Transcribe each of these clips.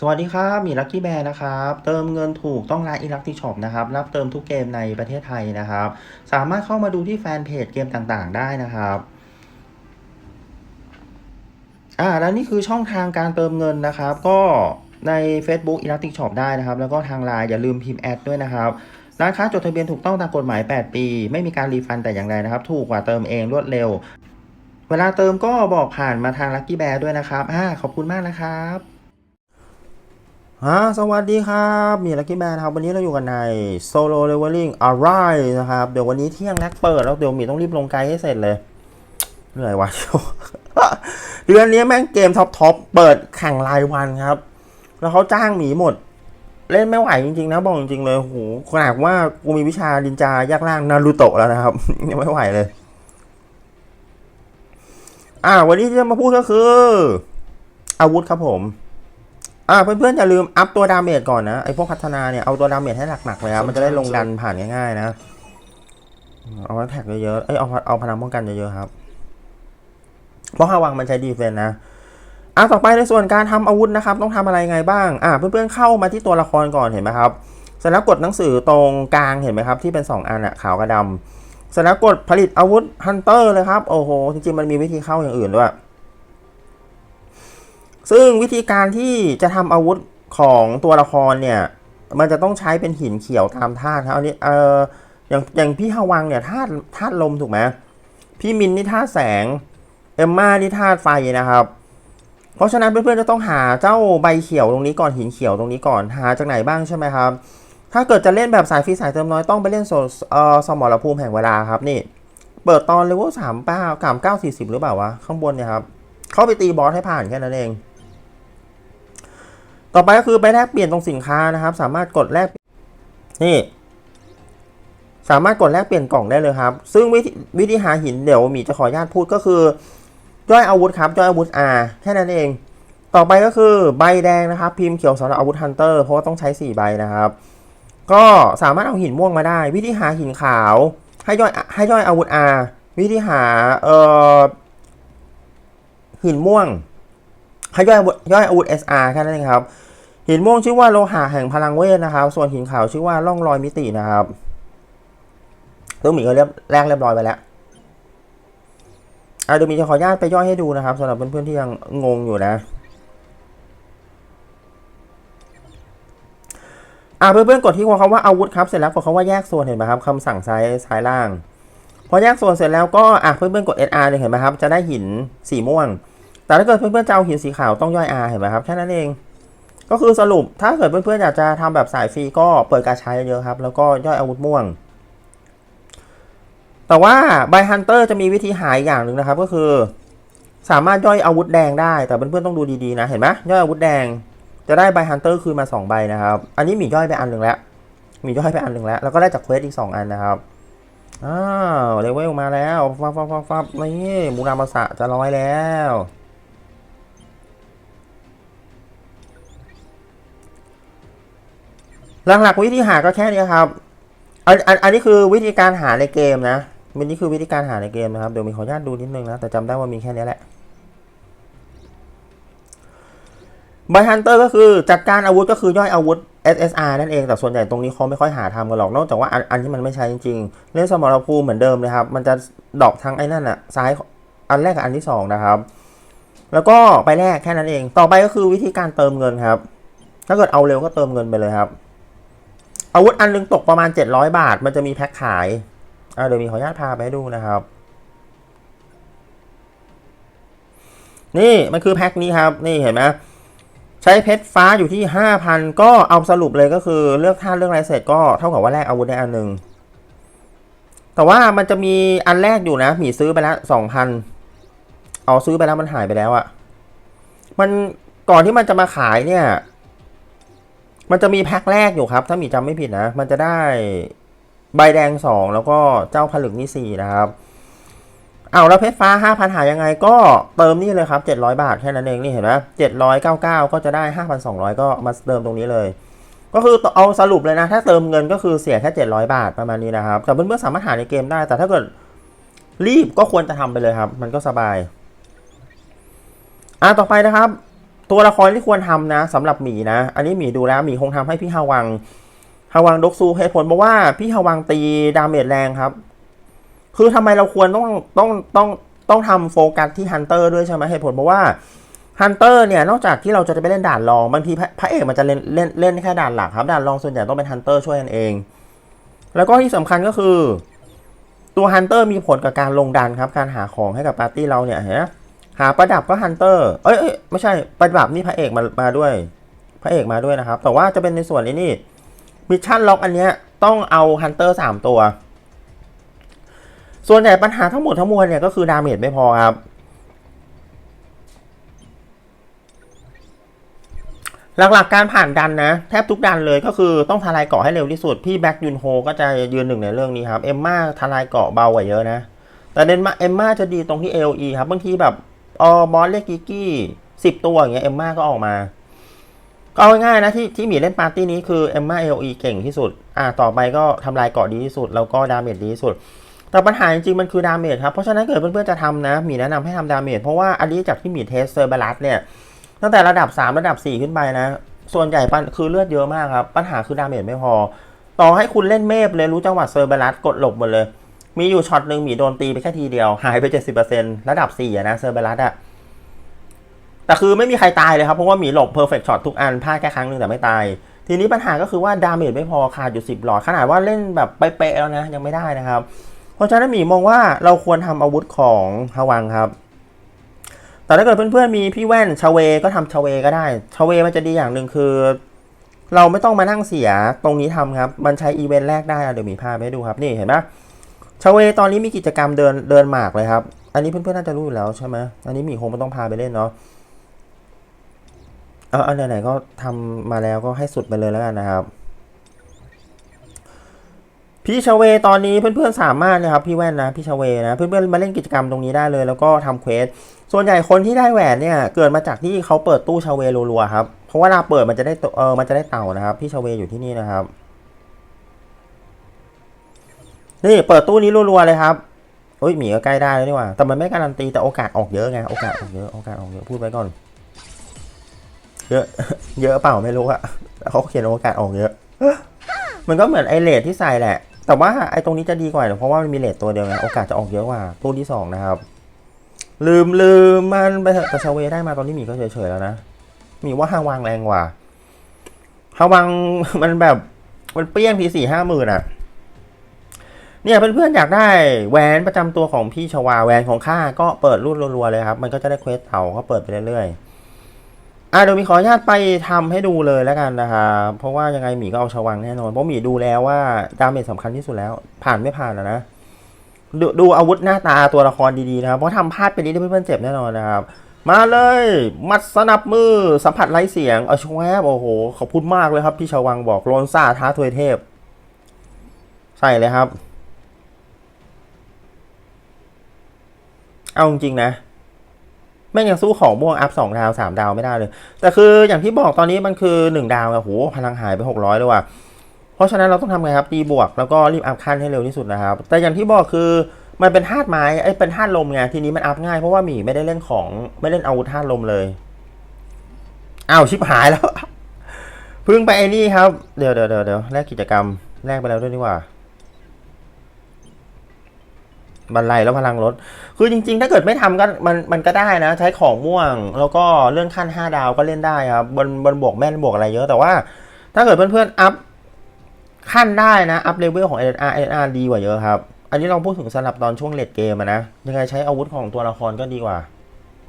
สวัสดีครับมีลัคกี้แบร์นะครับ เติมเงินถูกต้องร้านอีลักที่ช็อปนะครับ รับเติมทุกเกมในประเทศไทยนะครับ สามารถเข้ามาดูที่แฟนเพจเกมต่างๆ ได้นะครับอ่าแล้วนี่คือช่องทางการเติมเงินนะครับ ก็ใน Facebook e l a s t i c Shop ได้นะครับ แล้วก็ทางไลน์อย่าลืมพิมพ์แอดด้วยนะครับ ร้านค้าจดทะเบียนถูกต้องตามกฎหมาย 8 ปี ไม่มีการรีฟันแต่อย่างใดนะครับ ถูกกว่าเติมเองรวดเร็ว เวลาเติมก็บอกผ่านมาทางลัคกี้แบร์ด้วยนะครับอ่าขอบคุณมากนะครับ ฮะสวัสดีครับ มีลักกี้แมนครับ วันนี้เราอยู่กันใน Solo Leveling Arise นะครับ เดี๋ยววันนี้เที่ยงนักเปิด แล้วเดี๋ยวมีต้องรีบลงไกด์ให้เสร็จเลย เหนื่อยวะเดือนนี้แม่งเกมท็อปทอปเปิดแข่งรายวันครับ แล้วเขาจ้างหมีหมด เล่นไม่ไหวจริงๆ นะบอกจริงๆเลยโหขนาดว่ากูมีวิชาดินจายากล่างนารูโตะแล้วนะครับ ยังไม่ไหวเลย อ่า วันนี้ที่จะมาพูดก็คือ อาวุธครับผม อ่าเพื่อนๆอย่าลืมอัพตัวดาเมจก่อนนะไอพวกพัฒนาเนี่ยเอาตัวดาเมจให้หนักๆเลยครับมันจะได้ลงดันผ่านง่ายๆนะเอาแท็กเยอะๆเอ้ยเอาเอาพลังป้องกันเยอะๆครับเพราะฮาวังมันใช้ดีเฟนนะอะต่อไปในส่วนการทำอาวุธนะครับ ต้องทำอะไรไงบ้างอ่าเพื่อนๆเข้ามาที่ตัวละครก่อนเห็นไหมครับเสร็จแล้วกดหนังสือตรงกลางเห็นไหมครับ ที่เป็น 2 อันอะขาวกับดำเสร็จแล้วกดผลิตอาวุธฮันเตอร์เลยครับโอ้โหจริงๆมันมีวิธีเข้าอย่างอื่นด้วย ซึ่งวิธีการที่จะทำอาวุธของตัวละครเนี่ย มันจะต้องใช้เป็นหินเขียวตามธาตุครับอันนี้เอออย่างอย่างพี่ฮาวังเนี่ยธาตุธาตุลมถูกไหมพี่มินนี่ธาตุแสง เอมมานี่ธาตุไฟนะครับ เพราะฉะนั้นเพื่อนๆจะต้องหาเจ้าใบเขียวตรงนี้ก่อนหินเขียวตรงนี้ก่อนหาจากไหนบ้างใช่ไหมครับ ถ้าเกิดจะเล่นแบบสายฟรีสายเติมน้อยต้องไปเล่นโซเอ่อสมรภูมิแห่งเวลาครับนี่ เปิดตอนเลเวลสามเก้าสามเก้าสี่สิบหรือเปล่าวะข้างบนเนี่ยครับเข้าไปตีบอสให้ผ่านแค่นั้นเอง ต่อไปก็คือไปแลกเปลี่ยนตรงสินค้านะครับ สามารถกดแลกนี่สามารถกดแลกเปลี่ยนกล่องได้เลยครับ ซึ่งวิธีวิธีหาหินเดี๋ยวหมีจะขออนุญาตพูดก็คือ ย่อยอาวุธครับย่อยอาวุธ R แค่นั้นเอง ต่อไปก็คือใบแดงนะครับ พิมพ์เขียวสำหรับอาวุธฮันเตอร์เพราะว่าต้องใช้ 4 ใบนะครับ ก็สามารถเอาหินม่วงมาได้ วิธีหาหินขาวให้ย่อยให้ย่อยอาวุธ R วิธีหาเอ่อหินม่วงให้ย่อยอาวุธย่อยอาวุธ SR แค่นั้นเองครับ หินม่วงชื่อว่าโลหะแห่งพลังเวทนะครับ ส่วนหินขาวชื่อว่าร่องรอยมิตินะครับตัวหมีก็เรียบแรกเรียบร้อยไปแล้วอะเดี๋ยวหมีจะขออนุญาตไปย่อยให้ดูนะครับสำหรับเพื่อนๆที่ยังงงอยู่นะอะเพื่อนๆกดที่คำว่าอาวุธครับเสร็จแล้วกดคำว่าแยกส่วนเห็นไหมครับคำสั่งซ้ายซ้ายล่าง พอแยกส่วนเสร็จแล้วก็อะเพื่อนๆกด SR เลยเห็นไหมครับ จะได้หินสีม่วง แต่ถ้าเกิดเพื่อนๆจะเอาหินสีขาวต้องย่อย R เห็นไหมครับแค่นั้นเอง ก็คือสรุปถ้าเกิดเพื่อนๆอยากจะทำแบบสายฟรีก็เปิดการใช้เยอะครับ แล้วก็ย่อยอาวุธม่วง แต่ว่าไบฮันเตอร์จะมีวิธีหายอย่างหนึ่งนะครับ ก็คือ สามารถย่อยอาวุธแดงได้ แต่เพื่อนๆต้องดูดีๆนะ เห็นไหมย่อยอาวุธแดง จะได้ไบฮันเตอร์คืนมา 2 ใบนะครับ อันนี้มีย่อยไปอันหนึ่งแล้วมีย่อยไปอันหนึ่งแล้ว แล้วก็ได้จากเควสอีก 2 อันนะครับอ้าวเลเวลมาแล้วฟับฟับฟับฟับนี่มูรามาสะจะร้อยแล้ว หลักๆวิธีหาก็แค่นี้ครับอันอันอันนี้คือวิธีการหาในเกมนะมันนี่คือวิธีการหาในเกมนะครับเดี๋ยวมีขออนุญาตดูนิดนึงนะแต่จำได้ว่ามีแค่นี้แหละไบฮันเตอร์ก็คือจัดการอาวุธก็คือย่อยอาวุธ SSR นั่นเอง แต่ส่วนใหญ่ตรงนี้เขาไม่ค่อยหาทำกันหรอก นอกจากว่าอันอันที่มันไม่ใช้จริงๆ เล่นสมรภูมิเหมือนเดิมเลยครับ มันจะดอกทั้งไอ้นั่นอะซ้ายอันแรกกับอันที่สองนะครับ แล้วก็ไปแรกแค่นั้นเอง ต่อไปก็คือวิธีการเติมเงินครับ ถ้าเกิดเอาเร็วก็เติมเงินไปเลยครับ อาวุธอันหนึงตกประมาณ 700 บาท มันจะมีแพ็คขายอ่าเดี๋ยวมีขออนุญาตพาไปดูนะครับ นี่มันคือแพ็คนี้ครับ นี่เห็นไหมใช้เพชรฟ้าอยู่ที่ 5,000 ก็เอาสรุปเลยก็คือเลือกท่าเลือกอะไรเสร็จก็เท่ากับว่าแลกอาวุธได้อันหนึ่งแต่ว่ามันจะมีอันแรกอยู่นะหมีซื้อไปแล้ว2,000เอาซื้อไปแล้วมันหายไปแล้วอะมันก่อนที่มันจะมาขายเนี่ย มันจะมีแพ็คแรกอยู่ครับ ถ้ามีจำไม่ผิดนะ มันจะได้ใบแดงสองแล้วก็เจ้าผลึกนี่สี่นะครับ เอาแล้วเพชรฟ้าห้าพันหายังไงก็เติมนี่เลยครับเจ็ดร้อยบาทแค่นั้นเองนี่เห็นไหมเจ็ดร้อยเก้าเก้าก็จะได้ห้าพันสองร้อยก็มาเติมตรงนี้เลย ก็คือเอาสรุปเลยนะ ถ้าเติมเงินก็คือเสียแค่เจ็ดร้อยบาทประมาณนี้นะครับ แต่เพื่อนๆสามารถหาในเกมได้ แต่ถ้าเกิดรีบก็ควรจะทำไปเลยครับ มันก็สบาย อะต่อไปนะครับ ตัวละครที่ควรทำนะสำหรับหมีนะ อันนี้หมีดูแล้วหมีคงทำให้พี่ฮาวังฮาวังดกซูเหตุผลเพราะว่าพี่ฮาวังตีดาเมจแรงครับ คือทำไมเราควรต้องต้องต้องต้องทำโฟกัสที่ฮันเตอร์ด้วยใช่ไหมเหตุผลเพราะว่าฮันเตอร์เนี่ยนอกจากที่เราจะไปเล่นด่านรองบางทีพระพระเอกมันจะเล่นเล่นเล่นแค่ด่านหลักครับด่านรองส่วนใหญ่ต้องเป็นฮันเตอร์ช่วยกันเอง แล้วก็ที่สำคัญก็คือ ตัวฮันเตอร์มีผลกับการลงดันครับ การหาของให้กับปาร์ตี้เราเนี่ยเห็นไหาประดับก็ฮันเตอร์เอ้ยไม่ใช่ประดับนี่พระเอกมามาด้วย พระเอกมาด้วยนะครับ แต่ว่าจะเป็นในส่วนนี้นี่มิชชั่นล็อกอันเนี้ยต้องเอาฮันเตอร์สามตัว ส่วนใหญ่ปัญหาทั้งหมดทั้งมวลเนี่ยก็คือดาเมจไม่พอครับ หลักๆการผ่านดันนะ แทบทุกดันเลยก็คือต้องทลายเกาะให้เร็วที่สุด พี่แบ็กยุนโฮก็จะยืนหนึ่งในเรื่องนี้ครับ เอมมาทลายเกาะเบากว่าเยอะนะ แต่เดนมาเอมมาจะดีตรงที่ AOE ครับบางทีแบบ ออบอสเรียกกิกกี้สิบตัวอย่างเงี้ยเอมมาก็ออกมา ก็เอาง่ายๆนะที่ที่มีเล่นปาร์ตี้นี้คือเอมม่า AOE เก่งที่สุด อ่าต่อไปก็ทำลายเกาะดีที่สุด แล้วก็ดาเมจดีที่สุด แต่ปัญหาจริงๆมันคือดาเมจครับ เพราะฉะนั้นเกิดเพื่อนๆจะทำนะ มีแนะนำให้ทำดาเมจเพราะว่าอันนี้จากที่มีเทสเซอร์บารัสเนี่ยตั้งแต่ระดับ 3 ระดับ 4 ขึ้นไปนะ ส่วนใหญ่ปัญคือเลือดเยอะมากครับ ปัญหาคือดาเมจไม่พอ ต่อให้คุณเล่นเมฟเลยรู้จังหวะเซอร์บารัสกดหลบหมดเลย มีอยู่ช็อตหนึ่งหมีโดนตีไปแค่ทีเดียว หายไป70%ระดับ4อะนะเซอร์เบรัสอะแต่คือไม่มีใครตายเลยครับ เพราะว่าหมีหลบเพอร์เฟกช็อตทุกอันพลาดแค่ครั้งหนึ่งแต่ไม่ตาย ทีนี้ปัญหาก็คือว่าดาเมจไม่พอขาดอยู่10หลอด ขนาดว่าเล่นแบบไปเป๊ะแล้วนะ ยังไม่ได้นะครับ เพราะฉะนั้นหมีมองว่าเราควรทำอาวุธของฮวังครับ แต่ถ้าเกิดเพื่อนๆมีพี่แว่นชาเวก็ทำชาเวก็ได้ชาเวมันจะดีอย่างหนึ่งคือเราไม่ต้องมานั่งเสียตรงนี้ทำครับ มันใช้อีเวนต์แรกได้เดี๋ยวหมีพาไปให้ดูครับ นี่เห็นไหม ชาเวตอนนี้มีกิจกรรมเดินเดินหมากเลยครับ อันนี้เพื่อนๆน่าจะรู้อยู่แล้วใช่ไหมอันนี้มีคงไม่ต้องพาไปเล่นเนาะเอาเอาไหนๆก็ทำมาแล้วก็ให้สุดไปเลยแล้วกันนะครับ พี่ชาเวตอนนี้เพื่อนๆสามารถนะครับพี่แว่นนะพี่ชาเวนะเพื่อนๆมาเล่นกิจกรรมตรงนี้ได้เลย แล้วก็ทำเควสส่วนใหญ่คนที่ได้แหวนเนี่ยเกิดมาจากที่เขาเปิดตู้ชาเวรัวๆครับเพราะว่าเวลาเปิดมันจะได้เออมันจะได้เต่านะครับ พี่ชาเวอยู่ที่นี่นะครับ นี่เปิดตู้นี้รัวๆเลยครับโอ้ยหมีก็ใกล้ได้แล้วนี่ว่า แต่มันไม่การันตีแต่โอกาสออกเยอะไง โอกาสออกเยอะ โอกาสออกเยอะ พูดไว้ก่อน เยอะ เยอะเปล่าไม่รู้อะเขาเขียนโอกาสออกเยอะ มันก็เหมือนไอเลทที่ใส่แหละ แต่ว่าไอตรงนี้จะดีกว่าเพราะว่ามันมีเลทตัวเดียวไง โอกาสจะออกเยอะกว่า ตู้ที่สองนะครับ ลืมลืมมันไปเถอะแต่ชาเวได้มาตอนนี้หมีก็เฉยๆแล้วนะหมีว่าฮาวางแรงกว่าฮาวังมันแบบ มันเปรี้ยงทีสี่ห้าหมื่นอะ เนี่ยเพื่อนๆอยากได้แหวนประจำตัวของพี่ชวาแหวนของข้าก็เปิดรุ่นรัวๆเลยครับ มันก็จะได้เควสเต่าก็เปิดไปเรื่อยๆอะเดี๋ยวมีขออนุญาตไปทำให้ดูเลยแล้วกันนะครับเพราะว่ายังไงหมีก็เอาชวังแน่นอนเพราะหมีดูแล้วว่าดาเมจสำคัญที่สุดแล้ว ผ่านไม่ผ่านนะนะดดูอาวุธหน้าตาตัวละครดีๆนะครับเพราะทำพลาดไปนี้เพื่อนๆเจ็บแน่นอนนะครับ มาเลย มัดสนับมือสัมผัสไร้เสียงเอาชวบโอ้โหขอบคุณมากเลยครับ พี่ชวังบอกโลนซ่าท้าทวยเทพใส่เลยครับ เอาจริงนะแม่งยังสู้ของม่วงอัพสองดาวสามดาวไม่ได้เลย แต่คืออย่างที่บอกตอนนี้มันคือหนึ่งดาวอะโหพลังหายไปหกร้อยเลยว่ะเพราะฉะนั้นเราต้องทำไงครับตีบวกแล้วก็รีบอัพขั้นให้เร็วที่สุดนะครับ แต่อย่างที่บอกคือมันเป็นธาตุไม้ไอ้เป็นธาตุลมไงทีนี้มันอัพง่ายเพราะว่าหมีไม่ได้เล่นของไม่เล่นอาวุธธาตุลมเลยอ้าวชิบหายแล้ว พึ่งไปไอ้นี่ครับ เดี๋ยวเดี๋ยวเดี๋ยวแลกกิจกรรมแลกไปแล้วด้วยนี่ว่า บันไดแล้วพลังลดคือจริง ๆ ถ้าเกิดไม่ทำก็มันมันก็ได้นะ ใช้ของม่วง แล้วก็เลื่อนขั้น 5 ดาวก็เล่นได้ครับบนบนบวกแม่นบวกอะไรเยอะแต่ว่า ถ้าเกิดเพื่อนๆอัพขั้นได้นะ อัพเลเวลของ NR NR ดีกว่าเยอะครับ อันนี้เราพูดถึงสลับตอนช่วงเลดเกมนะยังไงใช้อาวุธของตัวละครก็ดีกว่า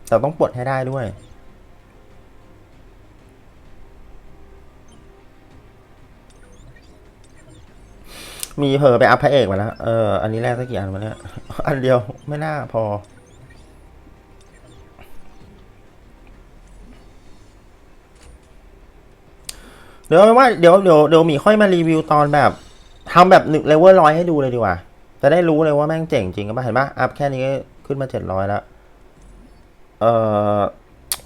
แต่ต้องปลดให้ได้ด้วย มีเผลอไปอัพพระเอกมาแล้ว เออ อันนี้แรกสักกี่อันมาเนี่ย อันเดียวไม่น่าพอ เดี๋ยวว่าเดี๋ยวเดี๋ยวเดี๋ยวมีค่อยมารีวิวตอนแบบทำแบบหนึ่งเลเวลร้อยให้ดูเลยดีกว่า จะได้รู้เลยว่าแม่งเจ๋งจริงกันป่ะเห็นปะอัพแค่นี้ก็ขึ้นมาเจ็ดร้อยแล้ว เออ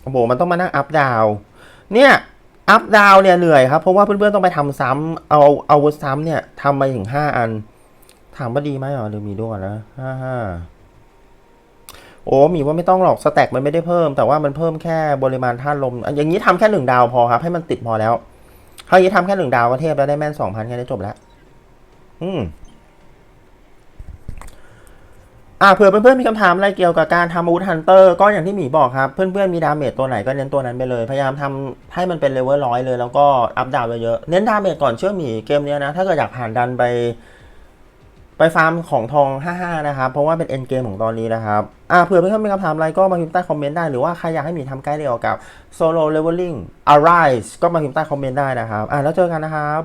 โอ้โหมันต้องมานั่งอัพดาว เนี่ย อัพดาวเนี่ยเหนื่อยครับ เพราะว่าเพื่อนๆต้องไปทำซ้ำเอาเอาวุธซ้ำเนี่ยทำไปถึงห้าอัน ถามว่าดีไหมอ๋อหรือมีด้วยนะห้าห้าโอ้หมีว่าไม่ต้องหรอกสแต็กมันไม่ได้เพิ่ม แต่ว่ามันเพิ่มแค่ปริมาณธาตุลม อย่างนี้ทำแค่หนึ่งดาวพอครับ ให้มันติดพอแล้วถ้าอย่างนี้ทำแค่หนึ่งดาวก็เทพแล้วได้แม่นสองพันแค่นี้จบแล้ว อืม อ่าเผื่อเพื่อนๆมีคำถามอะไรเกี่ยวกับการทำอาวุธฮันเตอร์ก็อย่างที่หมีบอกครับ เพื่อนๆมีดาเมจตัวไหนก็เน้นตัวนั้นไปเลย พยายามทำให้มันเป็นเลเวลร้อยเลย แล้วก็อัพดาวเยอะๆเน้นดาเมจก่อนเชื่อหมีเกมนี้นะ ถ้าเกิดอยากผ่านดันไป ไปฟาร์มของทอง 55 นะครับ เพราะว่าเป็นเอ็นเกมของตอนนี้นะครับอ่าเผื่อเพื่อนๆมีคำถามอะไรก็มาพิมพ์ใต้คอมเมนต์ได้หรือว่าใครอยากให้หมีทำไกด์เดียวกับ Solo Leveling Arise ก็มาพิมพ์ใต้คอมเมนต์ได้นะครับอ่าแล้วเจอกันนะครับ